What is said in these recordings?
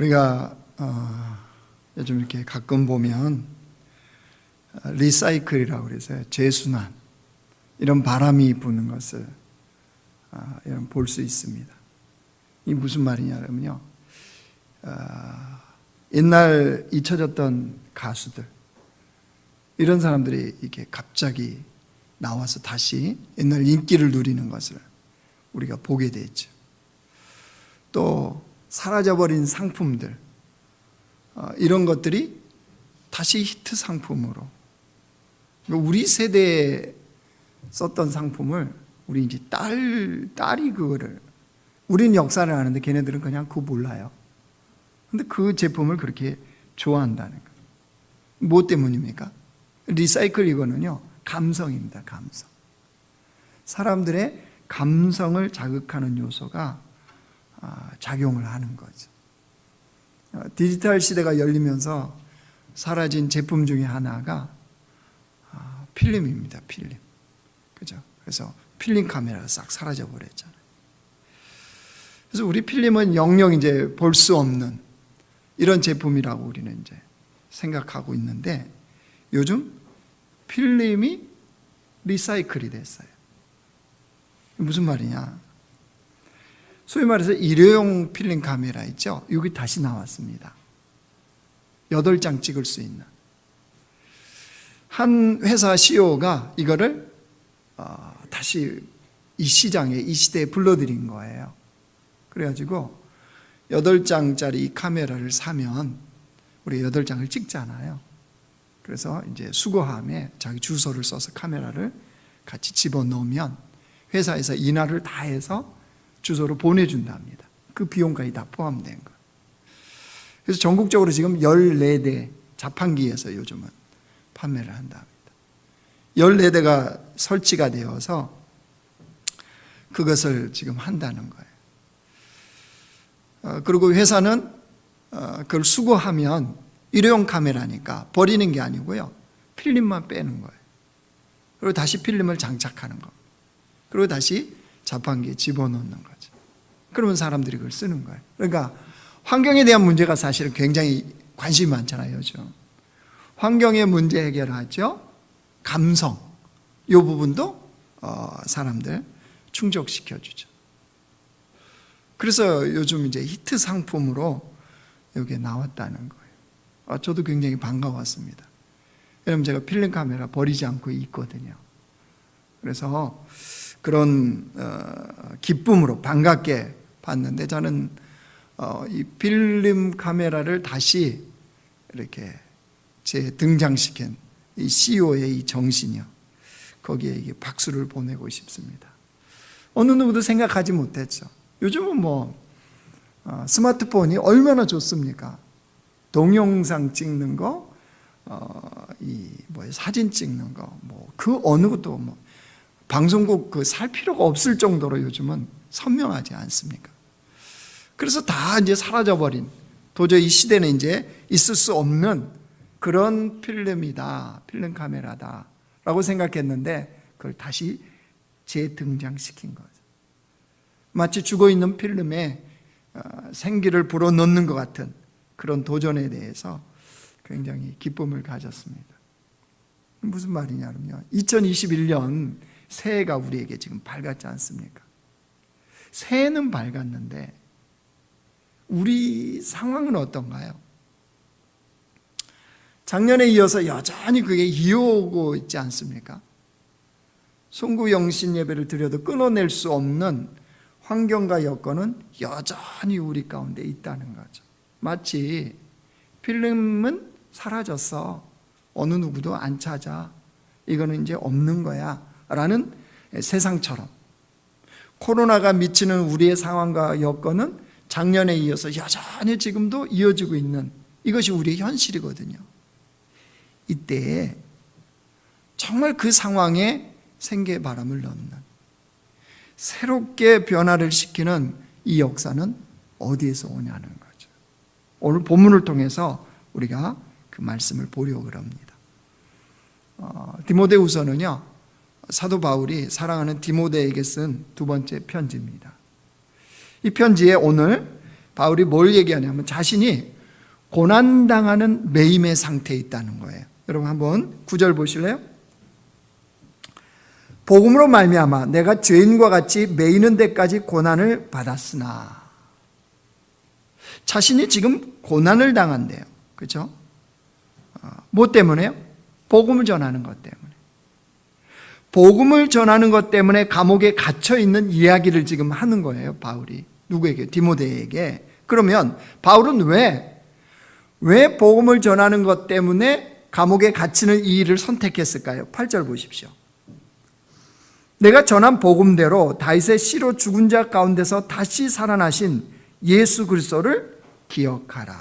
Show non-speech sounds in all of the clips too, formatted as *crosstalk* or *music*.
우리가 어, 요즘 이렇게 가끔 보면 어, 리사이클이라고 그래서 재순환 이런 바람이 부는 것을 어, 이런 볼 수 있습니다. 이 무슨 말이냐면요. 어, 옛날 잊혀졌던 가수들 이런 사람들이 이렇게 갑자기 나와서 다시 옛날 인기를 누리는 것을 우리가 보게 되죠. 또 사라져버린 상품들 어, 이런 것들이 다시 히트 상품으로 우리 세대에 썼던 상품을 우리 이제 딸 딸이 그거를 우리는 역사를 아는데 걔네들은 그냥 그거 몰라요. 근데 그 제품을 그렇게 좋아한다는 거. 뭐 때문입니까? 리사이클 이거는요 감성입니다. 감성. 사람들의 감성을 자극하는 요소가 아, 작용을 하는 거죠. 어, 디지털 시대가 열리면서 사라진 제품 중에 하나가 아, 필름입니다. 필름. 그죠? 그래서 필름 카메라가 싹 사라져 버렸잖아요. 그래서 우리 필름은 영영 이제 볼 수 없는 이런 제품이라고 우리는 이제 생각하고 있는데 요즘 필름이 리사이클이 됐어요. 무슨 말이냐? 소위 말해서 일회용 필름 카메라 있죠? 여기 다시 나왔습니다. 8장 찍을 수 있는. 한 회사 CEO가 이거를 어, 다시 이 시장에, 이 시대에 불러들인 거예요. 그래가지고 8장짜리 카메라를 사면 우리 8장을 찍잖아요. 그래서 이제 수거함에 자기 주소를 써서 카메라를 같이 집어넣으면 회사에서 인하를 다 해서 주소로 보내준답니다. 그 비용까지 다 포함된 거. 그래서 전국적으로 지금 14대 자판기에서 요즘은 판매를 한답니다. 14대가 설치가 되어서 그것을 지금 한다는 거예요. 어, 그리고 회사는 어, 그걸 수거하면 일회용 카메라니까 버리는 게 아니고요. 필름만 빼는 거예요. 그리고 다시 필름을 장착하는 겁니다. 그리고 다시 자판기에 집어넣는 거죠. 그러면 사람들이 그걸 쓰는 거예요. 그러니까 환경에 대한 문제가 사실은 굉장히 관심이 많잖아요, 요즘. 환경의 문제 해결하죠. 감성. 이 부분도 어, 사람들 충족시켜 주죠. 그래서 요즘 이제 히트 상품으로 여기에 나왔다는 거예요. 아, 저도 굉장히 반가웠습니다. 왜냐면 제가 필름 카메라 버리지 않고 있거든요. 그래서 그런 어, 기쁨으로 반갑게 봤는데 저는 어, 이 필름 카메라를 다시 이렇게 제 등장시킨 이 CEO의 이 정신이요. 거기에 박수를 보내고 싶습니다. 어느 누구도 생각하지 못했죠. 요즘은 뭐 어, 스마트폰이 얼마나 좋습니까? 동영상 찍는 거, 어, 이 뭐 사진 찍는 거, 뭐 그 어느 것도 뭐 방송국 그 살 필요가 없을 정도로 요즘은 선명하지 않습니까? 그래서 다 이제 사라져버린 도저히 이 시대는 이제 있을 수 없는 그런 필름이다, 필름 카메라다 라고 생각했는데 그걸 다시 재등장시킨 거죠. 마치 죽어 있는 필름에 어, 생기를 불어넣는 것 같은 그런 도전에 대해서 굉장히 기쁨을 가졌습니다. 무슨 말이냐면요. 2021년 새해가 우리에게 지금 밝았지 않습니까? 새해는 밝았는데 우리 상황은 어떤가요? 작년에 이어서 여전히 그게 이어오고 있지 않습니까? 송구 영신 예배를 드려도 끊어낼 수 없는 환경과 여건은 여전히 우리 가운데 있다는 거죠. 마치 필름은 사라졌어. 어느 누구도 안 찾아. 이거는 이제 없는 거야. 라는 세상처럼 코로나가 미치는 우리의 상황과 여건은 작년에 이어서 여전히 지금도 이어지고 있는 이것이 우리의 현실이거든요. 이때에 정말 그 상황에 생계 바람을 넣는 새롭게 변화를 시키는 이 역사는 어디에서 오냐는 거죠. 오늘 본문을 통해서 우리가 그 말씀을 보려고 합니다. 어, 디모데후서는요 사도 바울이 사랑하는 디모데에게 쓴 두 번째 편지입니다. 이 편지에 오늘 바울이 뭘 얘기하냐면 자신이 고난당하는 매임의 상태에 있다는 거예요. 여러분 한번 구절 보실래요? 복음으로 말미암아 내가 죄인과 같이 매이는 데까지 고난을 받았으나 자신이 지금 고난을 당한대요. 그렇죠? 어, 뭐 때문에요? 복음을 전하는 것 때문에. 복음을 전하는 것 때문에 감옥에 갇혀 있는 이야기를 지금 하는 거예요, 바울이. 누구에게? 디모데에게. 그러면 바울은 왜, 왜 복음을 전하는 것 때문에 감옥에 갇히는 이 일을 선택했을까요? 8절 보십시오. 내가 전한 복음대로 다윗의 씨로 죽은 자 가운데서 다시 살아나신 예수 그리스도를 기억하라.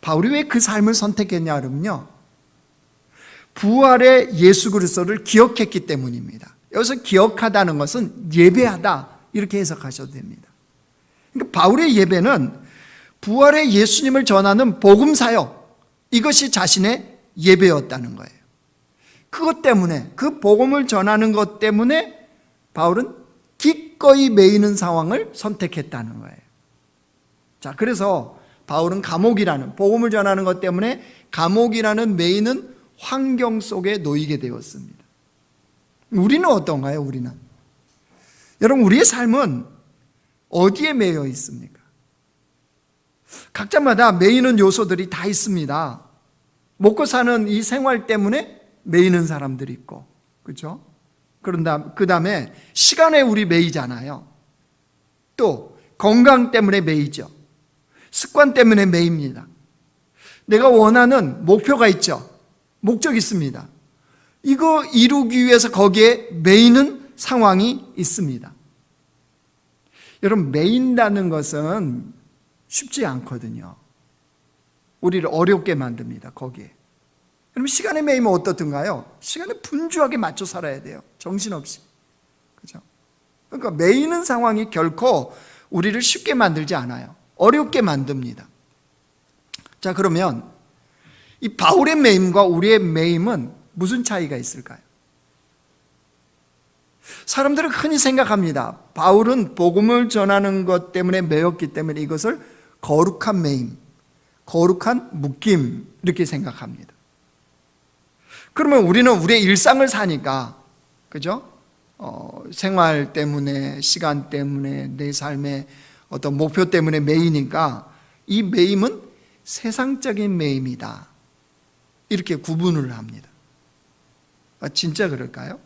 바울이 왜 그 삶을 선택했냐 그러면요. 부활의 예수 그리스도를 기억했기 때문입니다. 여기서 기억하다는 것은 예배하다 이렇게 해석하셔도 됩니다. 그러니까 바울의 예배는 부활의 예수님을 전하는 복음 사역 이것이 자신의 예배였다는 거예요. 그것 때문에 그 복음을 전하는 것 때문에 바울은 기꺼이 매이는 상황을 선택했다는 거예요. 자, 그래서 바울은 감옥이라는 복음을 전하는 것 때문에 감옥이라는 매이는 환경 속에 놓이게 되었습니다. 우리는 어떤가요? 우리는 여러분 우리의 삶은 어디에 매여 있습니까? 각자마다 매이는 요소들이 다 있습니다. 먹고 사는 이 생활 때문에 매이는 사람들이 있고, 그렇죠? 그런 다음 그 다음에 시간에 우리 매이잖아요. 또 건강 때문에 매이죠. 습관 때문에 매입니다. 내가 원하는 목표가 있죠. 목적 있습니다. 이거 이루기 위해서 거기에 매이는 상황이 있습니다. 여러분, 매인다는 것은 쉽지 않거든요. 우리를 어렵게 만듭니다, 거기에. 여러분, 시간에 매이면 어떻든가요? 시간에 분주하게 맞춰 살아야 돼요. 정신없이. 그죠? 그러니까 매이는 상황이 결코 우리를 쉽게 만들지 않아요. 어렵게 만듭니다. 자, 그러면 이 바울의 매임과 우리의 매임은 무슨 차이가 있을까요? 사람들은 흔히 생각합니다. 바울은 복음을 전하는 것 때문에 매였기 때문에 이것을 거룩한 매임, 거룩한 묶임 이렇게 생각합니다. 그러면 우리는 우리의 일상을 사니까 그죠? 어, 생활 때문에 시간 때문에 내 삶의 어떤 목표 때문에 매이니까 이 매임은 세상적인 매임이다. 이렇게 구분을 합니다. 아, 진짜 그럴까요?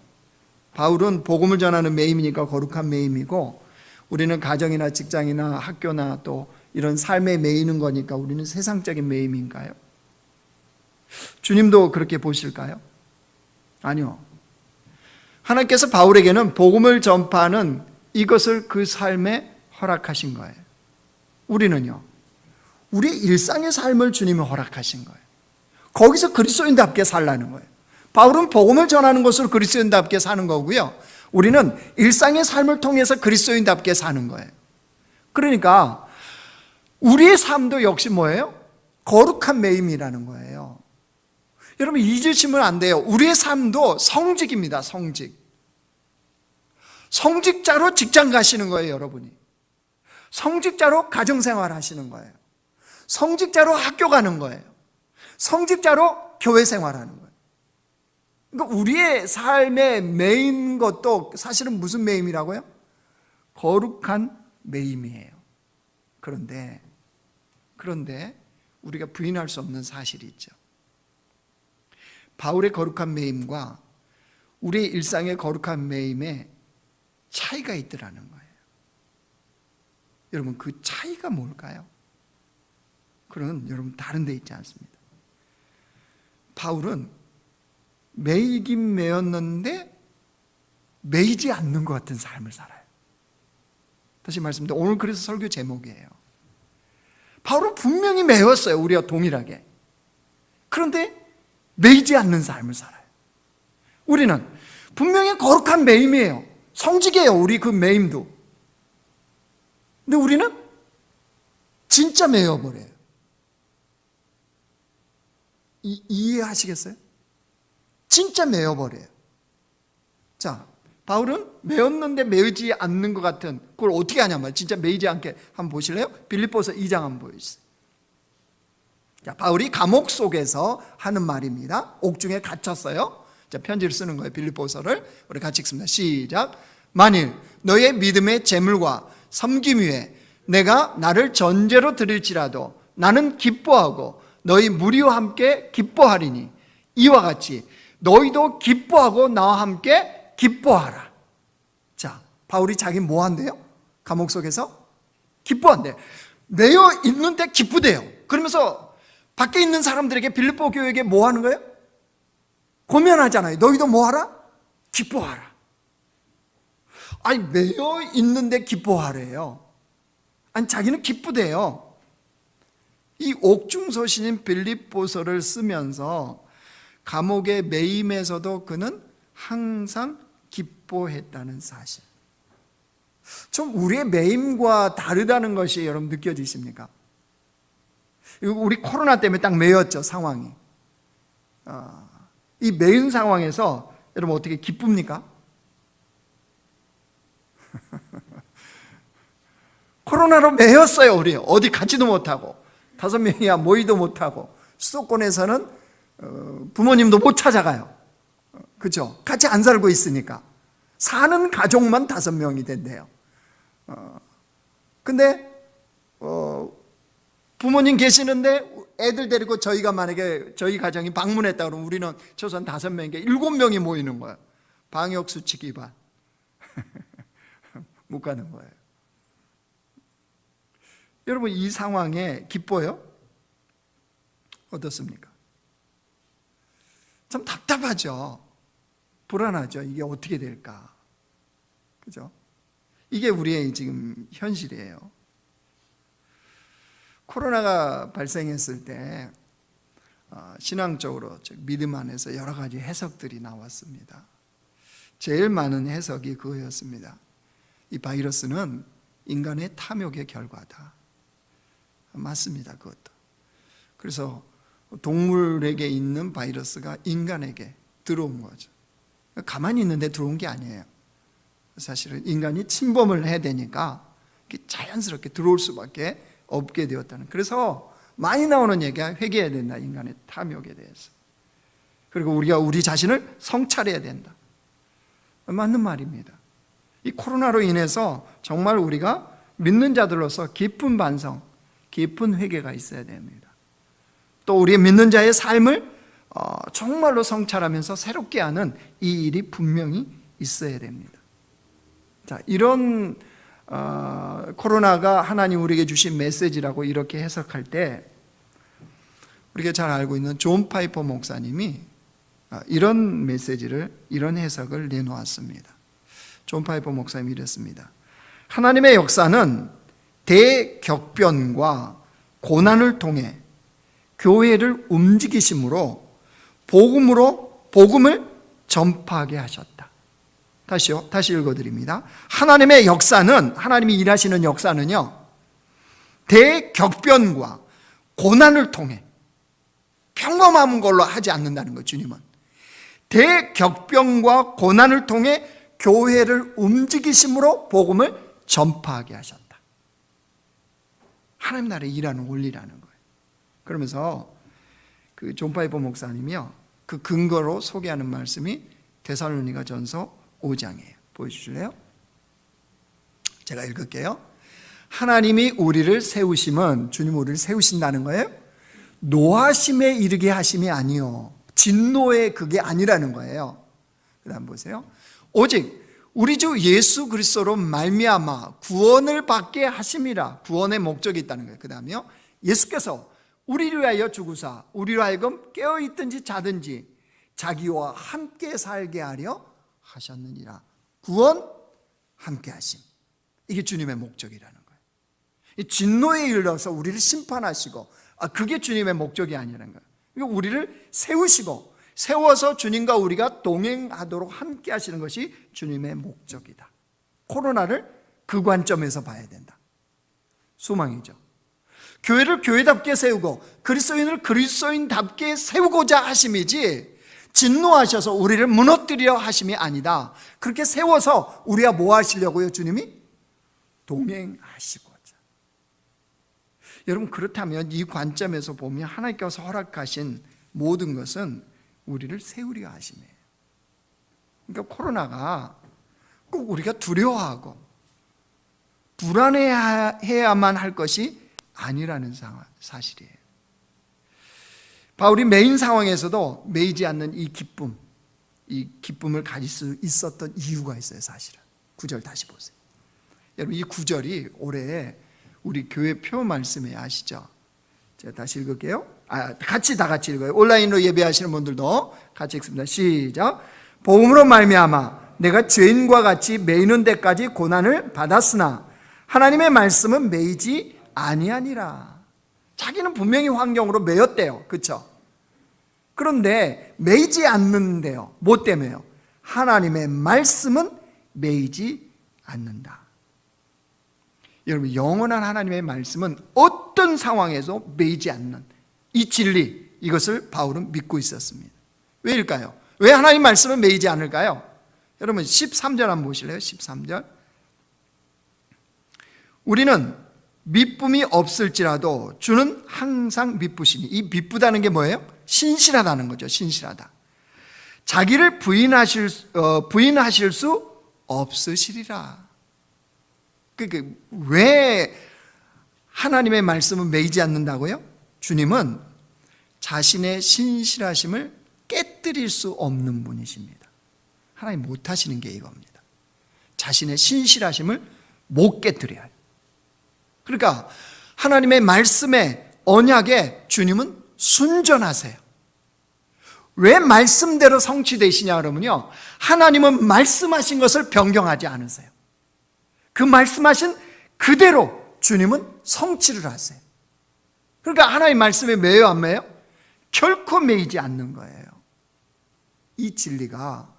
바울은 복음을 전하는 매임이니까 거룩한 매임이고 우리는 가정이나 직장이나 학교나 또 이런 삶에 매이는 거니까 우리는 세상적인 매임인가요? 주님도 그렇게 보실까요? 아니요. 하나님께서 바울에게는 복음을 전파하는 이것을 그 삶에 허락하신 거예요. 우리는요. 우리 일상의 삶을 주님이 허락하신 거예요. 거기서 그리스도인답게 살라는 거예요. 바울은 복음을 전하는 것으로 그리스도인답게 사는 거고요. 우리는 일상의 삶을 통해서 그리스도인답게 사는 거예요. 그러니까 우리의 삶도 역시 뭐예요? 거룩한 매임이라는 거예요. 여러분 잊으시면 안 돼요. 우리의 삶도 성직입니다. 성직. 성직자로 직장 가시는 거예요, 여러분이. 성직자로 가정생활 하시는 거예요. 성직자로 학교 가는 거예요. 성직자로 교회 생활하는 거예요. 그러니까 우리의 삶의 매인 것도 사실은 무슨 매임이라고요? 거룩한 매임이에요. 그런데 그런데 우리가 부인할 수 없는 사실이 있죠. 바울의 거룩한 매임과 우리의 일상의 거룩한 매임에 차이가 있더라는 거예요. 여러분 그 차이가 뭘까요? 그런 여러분 다른 데 있지 않습니다. 바울은 매이긴 매였는데 매이지 않는 것 같은 삶을 살아요. 다시 말씀드립니다. 오늘 그래서 설교 제목이에요. 바울은 분명히 매였어요. 우리와 동일하게. 그런데 매이지 않는 삶을 살아요. 우리는 분명히 거룩한 매임이에요. 성직이에요. 우리 그 매임도. 근데 우리는 진짜 매여버려요. 이, 이해하시겠어요? 진짜 매여버려요. 자, 바울은 매었는데 매이지 않는 것 같은 그걸 어떻게 하냐 말 진짜 매이지 않게 한번 보실래요? 빌립보서 2장 한번 보여주세요. 자, 바울이 감옥 속에서 하는 말입니다. 옥중에 갇혔어요. 자, 편지를 쓰는 거예요. 빌립보서를 우리 같이 읽습니다. 시작. 만일 너의 믿음의 재물과 섬김 위에 내가 나를 전제로 드릴지라도 나는 기뻐하고 너희 무리와 함께 기뻐하리니 이와 같이 너희도 기뻐하고 나와 함께 기뻐하라. 자, 바울이 자기 뭐 한대요? 감옥 속에서 기뻐한대. 매여 있는데 기쁘대요. 그러면서 밖에 있는 사람들에게 빌립보 교회에게 뭐 하는 거예요? 고면하잖아요. 너희도 뭐 하라? 기뻐하라. 아니, 매여 있는데 기뻐하래요. 아니, 자기는 기쁘대요. 이 옥중서신인 빌립보서를 쓰면서 감옥의 매임에서도 그는 항상 기뻐했다는 사실. 좀 우리의 매임과 다르다는 것이 여러분 느껴지십니까? 우리 코로나 때문에 딱 매였죠, 상황이. 아, 이 매인 상황에서 여러분 어떻게 기쁩니까? *laughs* 코로나로 매였어요, 우리. 어디 가지도 못하고. 다섯 명이야 모이도 못하고. 수도권에서는 어, 부모님도 못 찾아가요. 그죠? 같이 안 살고 있으니까. 사는 가족만 다섯 명이 된대요. 어, 근데, 어, 부모님 계시는데 애들 데리고 저희가 만약에 저희 가정이 방문했다 그러면 우리는 최소한 다섯 명인게 일곱 명이 모이는 거예요. 방역 수칙 위반. *laughs* 못 가는 거예요. 여러분 이 상황에 기뻐요? 어떻습니까? 참 답답하죠. 불안하죠. 이게 어떻게 될까? 그죠? 이게 우리의 지금 현실이에요. 코로나가 발생했을 때 어, 신앙적으로 즉 믿음 안에서 여러 가지 해석들이 나왔습니다. 제일 많은 해석이 그거였습니다. 이 바이러스는 인간의 탐욕의 결과다. 맞습니다. 그것도. 그래서 동물에게 있는 바이러스가 인간에게 들어온 거죠. 가만히 있는데 들어온 게 아니에요. 사실은 인간이 침범을 해야 되니까 자연스럽게 들어올 수밖에 없게 되었다는. 그래서 많이 나오는 얘기가 회개해야 된다. 인간의 탐욕에 대해서. 그리고 우리가 우리 자신을 성찰해야 된다. 맞는 말입니다. 이 코로나로 인해서 정말 우리가 믿는 자들로서 깊은 반성, 깊은 회개가 있어야 됩니다. 또 우리의 믿는 자의 삶을 어, 정말로 성찰하면서 새롭게 하는 이 일이 분명히 있어야 됩니다. 자, 이런 어, 코로나가 하나님 우리에게 주신 메시지라고 이렇게 해석할 때 우리가 잘 알고 있는 존 파이퍼 목사님이 어, 이런 메시지를 이런 해석을 내놓았습니다. 존 파이퍼 목사님이 이랬습니다. 하나님의 역사는 대격변과 고난을 통해 교회를 움직이심으로 복음으로 복음을 전파하게 하셨다. 다시요. 다시 읽어 드립니다. 하나님의 역사는 하나님이 일하시는 역사는요. 대격변과 고난을 통해 평범한 걸로 하지 않는다는 거 주님은. 대격변과 고난을 통해 교회를 움직이심으로 복음을 전파하게 하셨다. 하나님 나라의 일하는 원리라는 거예요. 그러면서 그 존 파이버 목사님이요. 그 근거로 소개하는 말씀이 데살로니가 전서 5장이에요. 보여주실래요? 제가 읽을게요. 하나님이 우리를 세우심은 주님 우리를 세우신다는 거예요. 노하심에 이르게 하심이 아니요. 진노의 그게 아니라는 거예요. 그다음 보세요. 오직 우리 주 예수 그리스도로 말미암아 구원을 받게 하심이라 구원의 목적이 있다는 거예요. 그다음에요. 예수께서 우리를 위하여 죽으사 우리로 하여금 깨어 있든지 자든지 자기와 함께 살게 하려 하셨느니라. 구원 함께 하심. 이게 주님의 목적이라는 거예요. 이 진노에 이르러서 우리를 심판하시고 아 그게 주님의 목적이 아니라는 거예요. 이거 우리를 세우시고 세워서 주님과 우리가 동행하도록 함께 하시는 것이 주님의 목적이다. 코로나를 그 관점에서 봐야 된다. 소망이죠. 교회를 교회답게 세우고 그리스도인을 그리스도인답게 세우고자 하심이지 진노하셔서 우리를 무너뜨리려 하심이 아니다. 그렇게 세워서 우리가 뭐 하시려고요, 주님이? 동행하시고자. 여러분, 그렇다면 이 관점에서 보면 하나님께서 허락하신 모든 것은 우리를 세우려 하심이에요. 그러니까 코로나가 꼭 우리가 두려워하고 불안해야만 할 것이 아니라는 사실이에요. 바울이 메인 상황에서도 매이지 않는 이 기쁨, 이 기쁨을 가질 수 있었던 이유가 있어요, 사실은. 구절 다시 보세요. 여러분, 이 구절이 올해 우리 교회 표 말씀에 아시죠? 제가 다시 읽을게요. 아, 같이 다 같이 읽어요. 온라인으로 예배하시는 분들도 같이 읽습니다. 시작. 복음으로 말미암아 내가 죄인과 같이 매이는 데까지 고난을 받았으나 하나님의 말씀은 매이지 아니하니라. 자기는 분명히 환경으로 매였대요. 그렇죠? 그런데 매이지 않는데요. 뭐 때문에요? 하나님의 말씀은 매이지 않는다. 여러분 영원한 하나님의 말씀은 어떤 상황에서 매이지 않는 이 진리 이것을 바울은 믿고 있었습니다. 왜일까요? 왜 하나님 말씀은 매이지 않을까요? 여러분 13절 한번 보실래요? 13절. 우리는 미쁨이 없을지라도 주는 항상 미쁘시니 이 미쁘다는 게 뭐예요? 신실하다는 거죠. 신실하다. 자기를 부인하실 어, 부인하실 수 없으시리라. 그게 왜 하나님의 말씀은 매이지 않는다고요? 주님은 자신의 신실하심을 깨뜨릴 수 없는 분이십니다. 하나님 못 하시는 게 이겁니다. 자신의 신실하심을 못 깨뜨려요. 그러니까 하나님의 말씀에 언약에 주님은 순전하세요. 왜 말씀대로 성취되시냐 그러면요. 하나님은 말씀하신 것을 변경하지 않으세요. 그 말씀하신 그대로 주님은 성취를 하세요. 그러니까 하나님 말씀에 매여 안 매여? 결코 매이지 않는 거예요. 이 진리가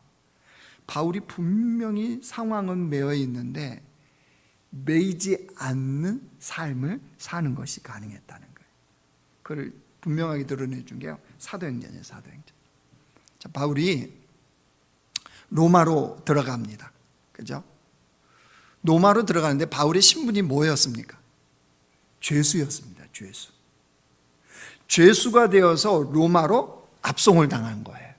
바울이 분명히 상황은 매여 있는데 매이지 않는 삶을 사는 것이 가능했다는 거예요. 그걸 분명하게 드러내 준 게요. 사도행전이에요, 사도행전. 자, 바울이 로마로 들어갑니다. 그죠? 로마로 들어가는데 바울의 신분이 뭐였습니까? 죄수였습니다. 죄수. 죄수가 되어서 로마로 압송을 당한 거예요.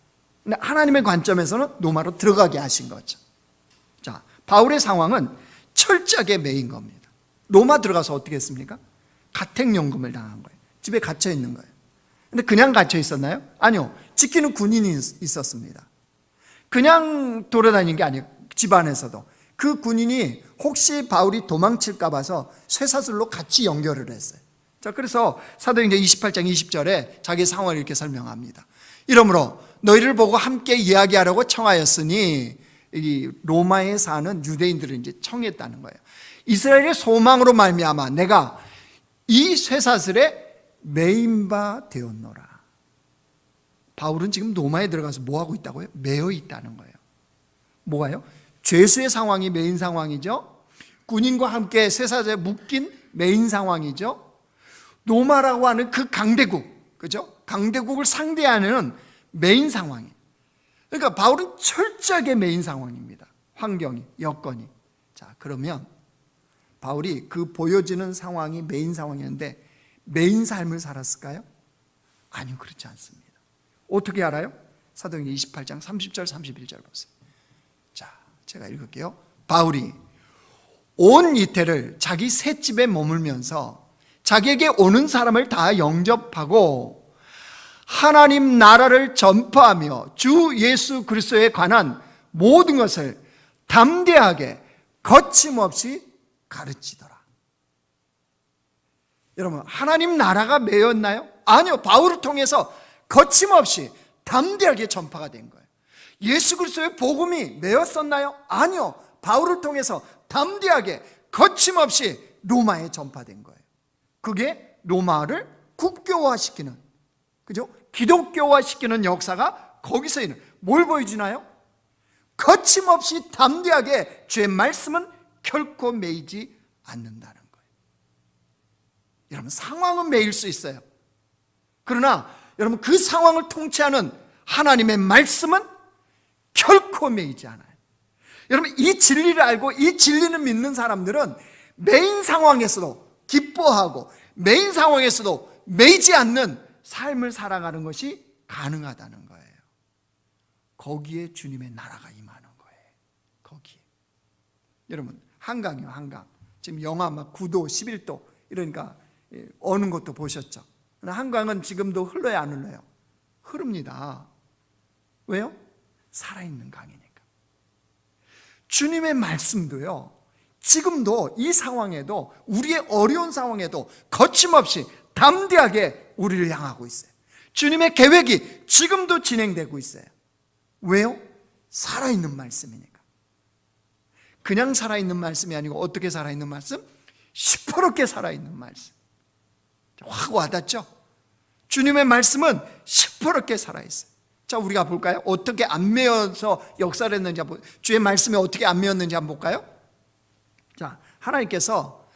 근데 하나님의 관점에서는 로마로 들어가게 하신 거죠. 자, 바울의 상황은 철저하게 매인 겁니다. 로마 들어가서 어떻게 했습니까? 가택연금을 당한 거예요. 집에 갇혀 있는 거예요. 근데 그냥 갇혀 있었나요? 아니요. 지키는 군인이 있었습니다. 그냥 돌아다닌 게 아니에요. 집안에서도. 그 군인이 혹시 바울이 도망칠까 봐서 쇠사슬로 같이 연결을 했어요. 자, 그래서 사도행전 28장 20절에 자기 상황을 이렇게 설명합니다. 이러므로 너희를 보고 함께 이야기하려고 청하였으니 이 로마에 사는 유대인들을 이제 청했다는 거예요. 이스라엘의 소망으로 말미암아 내가 이 쇠사슬에 매인바 되었노라. 바울은 지금 로마에 들어가서 뭐 하고 있다고요? 매여 있다는 거예요. 뭐가요? 죄수의 상황이 메인 상황이죠. 군인과 함께 쇠사슬에 묶인 메인 상황이죠. 로마라고 하는 그 강대국, 그죠? 강대국을 상대하는 메인 상황이에요. 그러니까 바울은 철저하게 메인 상황입니다. 환경이, 여건이. 자, 그러면 바울이 그 보여지는 상황이 메인 상황이었는데 메인 삶을 살았을까요? 아니요, 그렇지 않습니다. 어떻게 알아요? 사도행전 28장 30절 31절 보세요. 자, 제가 읽을게요. 바울이 온 이태를 자기 셋집에 머물면서 자기에게 오는 사람을 다 영접하고 하나님 나라를 전파하며 주 예수 그리스도에 관한 모든 것을 담대하게 거침없이 가르치더라. 여러분, 하나님 나라가 매였나요? 아니요. 바울을 통해서 거침없이 담대하게 전파가 된 거예요. 예수 그리스도의 복음이 매였었나요? 아니요. 바울을 통해서 담대하게 거침없이 로마에 전파된 거예요. 그게 로마를 국교화시키는 그죠? 기독교화시키는 역사가 거기서 있는 뭘 보여주나요? 거침없이 담대하게 죄 말씀은 결코 매이지 않는다는 거예요. 여러분 상황은 매일 수 있어요. 그러나 여러분 그 상황을 통치하는 하나님의 말씀은 결코 매이지 않아요. 여러분, 이 진리를 알고 이 진리를 믿는 사람들은 메인 상황에서도 기뻐하고 메인 상황에서도 매이지 않는 삶을 살아가는 것이 가능하다는 거예요. 거기에 주님의 나라가 임하는 거예요. 거기에. 여러분, 한강이요, 한강. 지금 영하 막 9도, 11도 이러니까 예, 어는 것도 보셨죠. 한강은 지금도 흘러야 안 흘러요? 흐릅니다. 왜요? 살아있는 강이니까. 주님의 말씀도요, 지금도 이 상황에도 우리의 어려운 상황에도 거침없이 담대하게 우리를 향하고 있어요. 주님의 계획이 지금도 진행되고 있어요. 왜요? 살아있는 말씀이니까. 그냥 살아있는 말씀이 아니고 어떻게 살아있는 말씀? 시퍼렇게 살아있는 말씀. 확 와닿죠? 주님의 말씀은 시퍼렇게 살아있어요. 자, 우리가 볼까요? 어떻게 안 매어서 역사를 했는지 주의 말씀에 어떻게 안 매었는지 한번 볼까요? 자, 하나님께서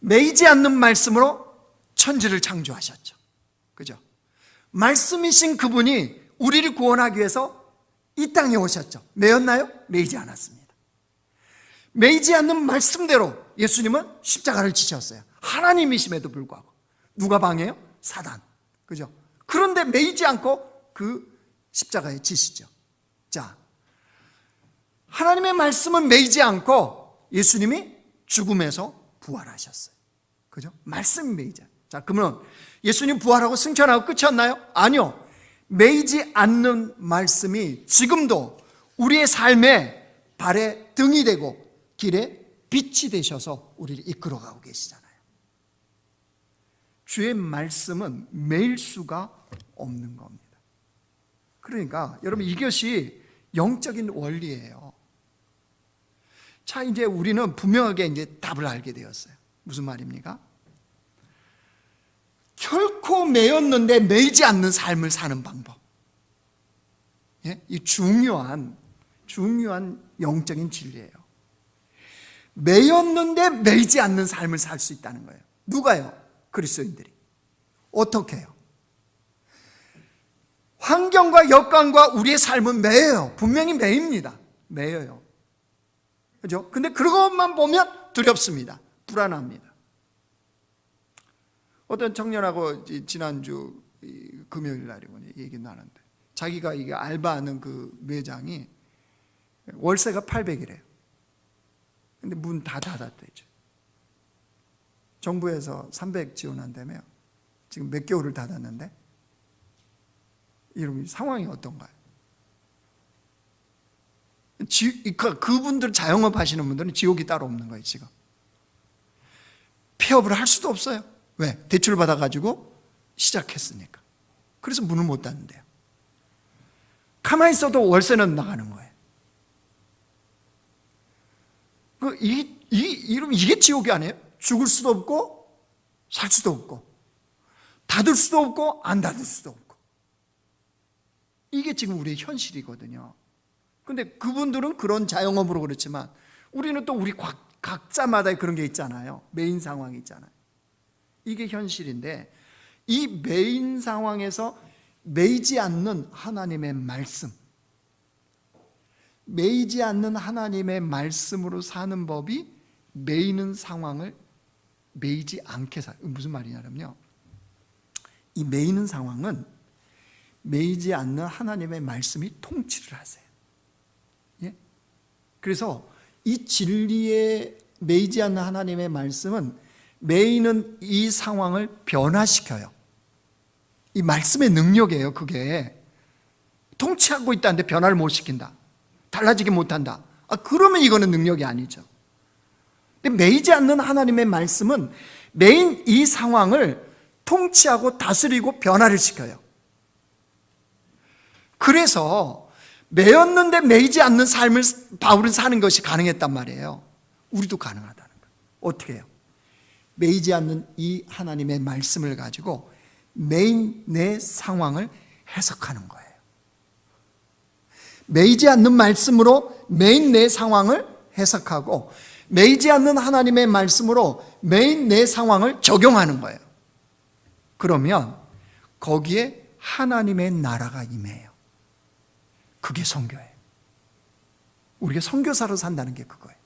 매이지 않는 말씀으로 천지를 창조하셨죠. 그죠? 말씀이신 그분이 우리를 구원하기 위해서 이 땅에 오셨죠. 매였나요? 매이지 않았습니다. 매이지 않는 말씀대로 예수님은 십자가를 지셨어요. 하나님이심에도 불구하고. 누가 방해요? 사단. 그죠? 그런데 매이지 않고 그 십자가에 지시죠. 자, 하나님의 말씀은 매이지 않고 예수님이 죽음에서 부활하셨어요. 그죠? 매이지 않 자, 그러면 예수님 부활하고 승천하고 끝이었나요? 아니요. 매이지 않는 말씀이 지금도 우리의 삶에 발에 등이 되고 길에 빛이 되셔서 우리를 이끌어가고 계시잖아요. 주의 말씀은 매일 수가 없는 겁니다. 그러니까 여러분 이것이 영적인 원리예요. 자, 이제 우리는 분명하게 이제 답을 알게 되었어요. 무슨 말입니까? 결코 매였는데 매이지 않는 삶을 사는 방법. 예? 이 중요한, 중요한 영적인 진리예요. 매였는데 매이지 않는 삶을 살 수 있다는 거예요. 누가요? 그리스도인들이. 어떻게 해요? 환경과 여건과 우리의 삶은 매여요. 분명히 매입니다. 매여요. 그죠? 근데 그것만 보면 두렵습니다. 불안합니다. 어떤 청년하고 지난주 금요일 날이고 얘기 나는데 자기가 이게 알바하는 그 매장이 월세가 800이래요. 근데 문 다 닫았대죠. 정부에서 300 지원한다며 지금 몇 개월을 닫았는데 이런 상황이 어떤가요? 지, 그, 그분들 자영업 하시는 분들은 지옥이 따로 없는 거예요, 지금. 폐업을 할 수도 없어요. 왜? 대출 받아가지고 시작했으니까. 그래서 문을 못 닫는데요. 가만히 있어도 월세는 나가는 거예요. 그, 이, 이, 이러면 이게 지옥이 아니에요? 죽을 수도 없고, 살 수도 없고, 닫을 수도 없고, 안 닫을 수도 없고. 이게 지금 우리의 현실이거든요. 근데 그분들은 그런 자영업으로 그렇지만, 우리는 또 우리 각, 각자마다 그런 게 있잖아요. 메인 상황이 있잖아요. 이게 현실인데 이 메인 상황에서 매이지 않는 하나님의 말씀, 매이지 않는 하나님의 말씀으로 사는 법이 매이는 상황을 매이지 않게 살. 무슨 말이냐면요. 이 매이는 상황은 매이지 않는 하나님의 말씀이 통치를 하세요. 예? 그래서 이 진리에 매이지 않는 하나님의 말씀은 매이는 이 상황을 변화시켜요. 이 말씀의 능력이에요, 그게. 통치하고 있다는데 변화를 못 시킨다. 달라지게 못한다. 아, 그러면 이거는 능력이 아니죠. 근데 매이지 않는 하나님의 말씀은 매인 이 상황을 통치하고 다스리고 변화를 시켜요. 그래서 매였는데 매이지 않는 삶을 바울은 사는 것이 가능했단 말이에요. 우리도 가능하다는 거예요. 어떻게 해요? 매이지 않는 이 하나님의 말씀을 가지고 매인 내 상황을 해석하는 거예요. 매이지 않는 말씀으로 매인 내 상황을 해석하고 매이지 않는 하나님의 말씀으로 매인 내 상황을 적용하는 거예요. 그러면 거기에 하나님의 나라가 임해요. 그게 선교예요. 우리가 선교사로 산다는 게 그거예요.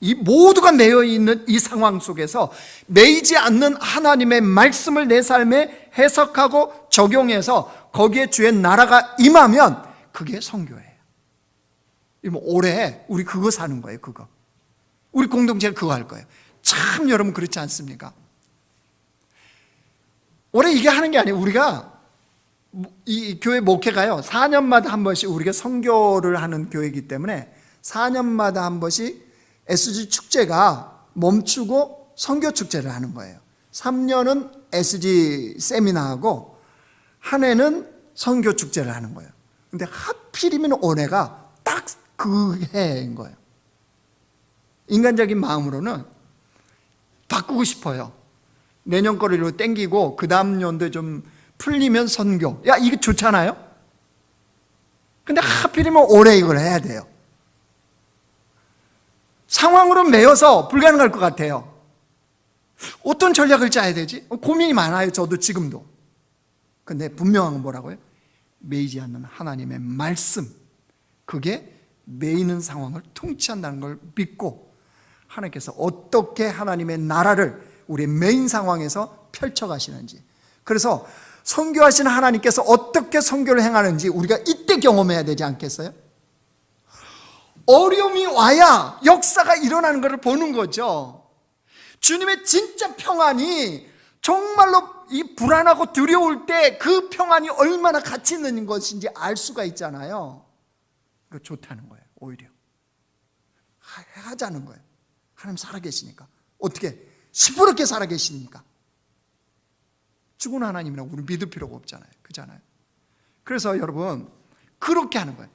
이 모두가 매여 있는 이 상황 속에서 매이지 않는 하나님의 말씀을 내 삶에 해석하고 적용해서 거기에 주의 나라가 임하면 그게 선교예요. 이뭐 올해 우리 그거 사는 거예요, 그거. 우리 공동체가 그거 할 거예요. 참 여러분 그렇지 않습니까? 올해 이게 하는 게 아니에요. 우리가 이 교회 목회가요. 4년마다 한 번씩 우리가 선교를 하는 교회이기 때문에 4년마다 한 번씩 SG 축제가 멈추고 선교 축제를 하는 거예요. 3년은 SG 세미나하고 한 해는 선교 축제를 하는 거예요. 근데 하필이면 올해가 딱 그 해인 거예요. 인간적인 마음으로는 바꾸고 싶어요. 내년 거리로 땡기고 그 다음 년도에 좀 풀리면 선교. 야, 이게 좋잖아요? 근데 하필이면 올해 이걸 해야 돼요. 상황으로 매여서 불가능할 것 같아요. 어떤 전략을 짜야 되지? 고민이 많아요. 저도 지금도. 근데 분명한 건 뭐라고요? 매이지 않는 하나님의 말씀. 그게 매이는 상황을 통치한다는 걸 믿고 하나님께서 어떻게 하나님의 나라를 우리의 메인 상황에서 펼쳐가시는지. 그래서 선교하시는 하나님께서 어떻게 선교를 행하는지 우리가 이때 경험해야 되지 않겠어요? 어려움이 와야 역사가 일어나는 것을 보는 거죠. 주님의 진짜 평안이 정말로 이 불안하고 두려울 때 그 평안이 얼마나 가치 있는 것인지 알 수가 있잖아요. 그 좋다는 거예요, 오히려. 하- 하자는 거예요. 하나님 살아계시니까. 어떻게? 시부럽게 살아계시니까. 죽은 하나님이라고 우리 믿을 필요가 없잖아요. 그잖아요. 그래서 여러분, 그렇게 하는 거예요.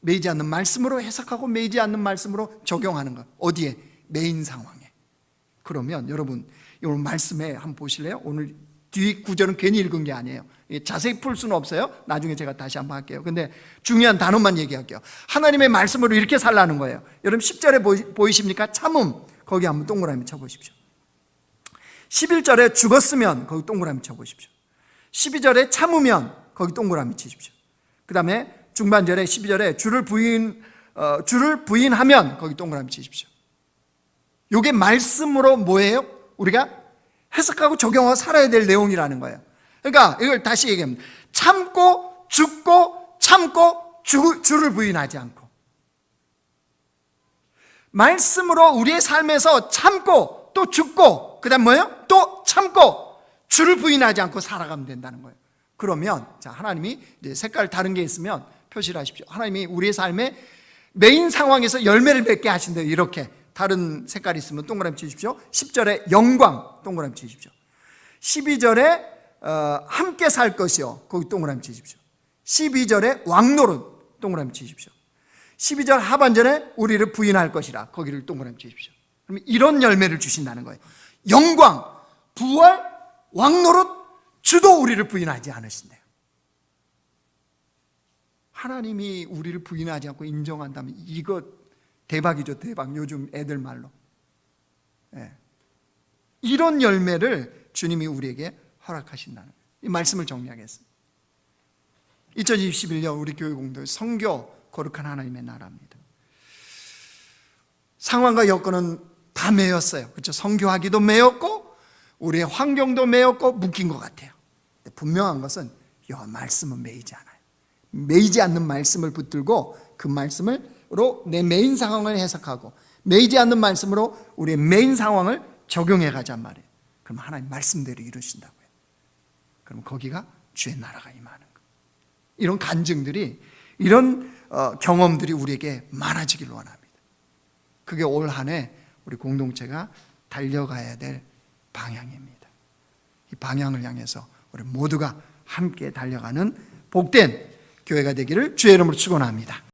매이지 않는 말씀으로 해석하고 매이지 않는 말씀으로 적용하는 것. 어디에? 메인 상황에. 그러면 여러분, 이 말씀에 한번 보실래요? 오늘 뒤 구절은 괜히 읽은 게 아니에요. 예, 자세히 풀 수는 없어요. 나중에 제가 다시 한번 할게요. 근데 중요한 단어만 얘기할게요. 하나님의 말씀으로 이렇게 살라는 거예요. 여러분 10절에 보이, 보이십니까? 참음. 거기 한번 동그라미 쳐보십시오. 11절에 죽었으면 거기 동그라미 쳐보십시오. 12절에 참으면 거기 동그라미 치십시오. 그 다음에 중반절에 12절에 주를 부인, 어, 주를 부인하면 거기 동그라미 치십시오. 요게 말씀으로 뭐예요? 우리가 해석하고 적용하고 살아야 될 내용이라는 거예요. 그러니까 이걸 다시 얘기합니다. 참고 죽고 참고 주, 주를 부인하지 않고 말씀으로 우리의 삶에서 참고 또 죽고 그다음 뭐예요? 또 참고 주를 부인하지 않고 살아가면 된다는 거예요. 그러면 자 하나님이 색깔 다른 게 있으면 표시를 하십시오. 하나님이 우리의 삶에 메인 상황에서 열매를 맺게 하신대요. 이렇게 다른 색깔이 있으면 동그라미 치십시오. 10절에 영광 동그라미 치십시오. 12절에 어, 함께 살 것이요. 거기 동그라미 치십시오. 12절에 왕노릇 동그라미 치십시오. 12절 하반절에 우리를 부인할 것이라 거기를 동그라미 치십시오. 이런 열매를 주신다는 거예요. 영광, 부활, 왕노릇, 주도 우리를 부인하지 않으신대요. 하나님이 우리를 부인하지 않고 인정한다면 이거 대박이죠, 대박. 요즘 애들 말로. 예. 이런 열매를 주님이 우리에게 허락하신다는. 이 말씀을 정리하겠습니다. 2021년 우리 교회 공동 성교 거룩한 하나님의 나라입니다. 상황과 여건은 다 매였어요. 그렇죠? 성교하기도 매였고 우리의 환경도 매였고 묶인 것 같아요. 분명한 것은 이 말씀은 매이지 않아요. 매이지 않는 말씀을 붙들고 그 말씀으로 내 메인 상황을 해석하고 매이지 않는 말씀으로 우리의 메인 상황을 적용해 가잔 말이에요. 그럼 하나님 말씀대로 이루신다고요. 그럼 거기가 주의 나라가 임하는 거예요. 이런 간증들이 이런 어, 경험들이 우리에게 많아지길 원합니다. 그게 올 한해 우리 공동체가 달려가야 될 방향입니다. 이 방향을 향해서 우리 모두가 함께 달려가는 복된 교회가 되기를 주의 이름으로 축원합니다.